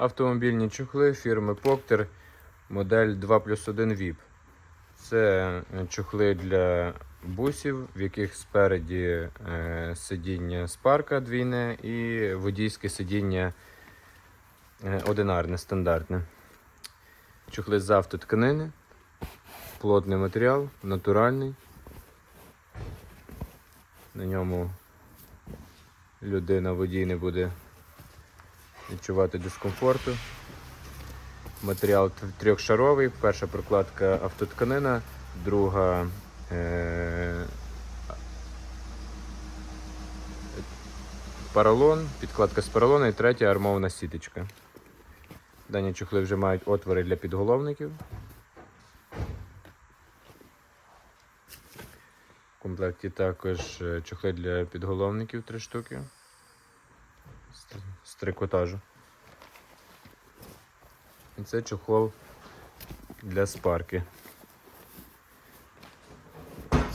Автомобільні чохли фірми Поктер, модель 2 плюс 1 VIP. Це е, чохли для бусів, в яких спереді е, сидіння спарка двійне і водійське сидіння е, одинарне, стандартне. Чохли з автотканини, плотний матеріал, натуральний. На ньому людина водій не буде відчувати дискомфорту. Матеріал трьохшаровий. Перша прокладка автотканина, друга е- поролон, підкладка з поролону і третя армована сіточка. Дані чохли вже мають отвори для підголовників. В комплекті також е, чохли для підголовників три штуки з- трикотажу. І це чохол для спарки.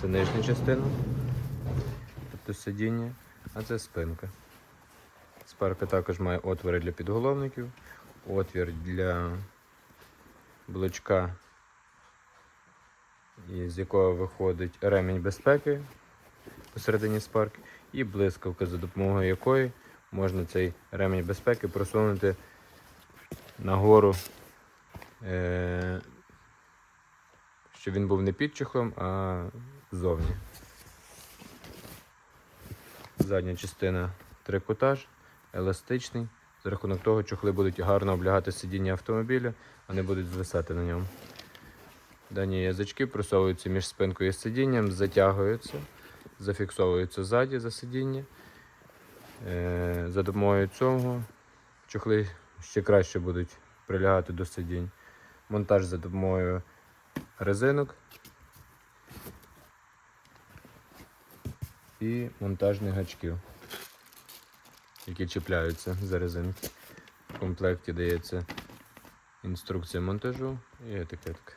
Це нижня частина, тобто сидіння, а це спинка. Спарка також має отвори для підголовників, отвір для блочка, з якого виходить ремінь безпеки посередині спарки, і блискавка, за допомогою якої можна цей ремінь безпеки просунути нагору, е- щоб він був не під чехлом, а ззовні. Задня частина трикотаж, еластичний. За рахунок того, чохли будуть гарно облягати сидіння автомобіля, а не будуть звисати на ньому. Дані язички просовуються між спинкою і сидінням, затягуються, зафіксовуються ззаді за сидіння. Е, За допомогою цього чохли ще краще будуть прилягати до сидінь. Монтаж за допомогою резинок і монтажних гачків, які чіпляються за резинки. В комплекті дається інструкція монтажу і етикетка.